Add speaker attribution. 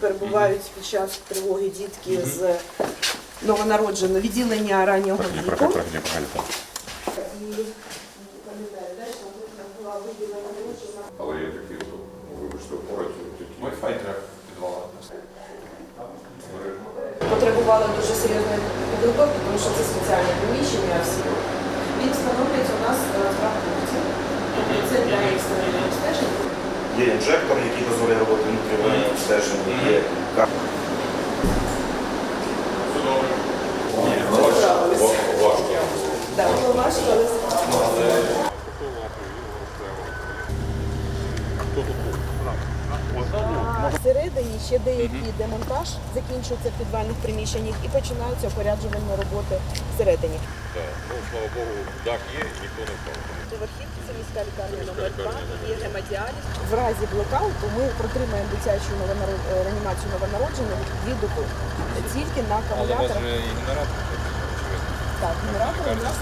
Speaker 1: Перебувають під час тривоги дітки з новонародженого відділення раннього віку.
Speaker 2: Але є такі, от, ну, вибачте, поруч, Wi-Fi треба підвала.
Speaker 1: потребували дуже серйозної підготовки, тому що це спеціальне приміщення. Всі він встановлюється у нас е, в. Тобто це для екстреного обстеження.
Speaker 3: Є інжектор, який дозволяє робити внутрішнє обстеження, є кар-
Speaker 2: Важко.
Speaker 1: Так, було важко, але Всередині ще деякий демонтаж закінчується в підвальних приміщеннях і починаються опоряджувальні роботи всередині.
Speaker 2: Так, ну, слава Богу, дах є, ніхто не впав.
Speaker 1: Поверхівки це міська лікарня номер 2, є гемодіаліз. В разі блокауту ми протримаємо дитячу е, реанімацію новонароджених дві доби. Тільки на
Speaker 2: Але у вас
Speaker 1: акумуляторах.
Speaker 2: же і генератор.
Speaker 1: Так, генератор у нас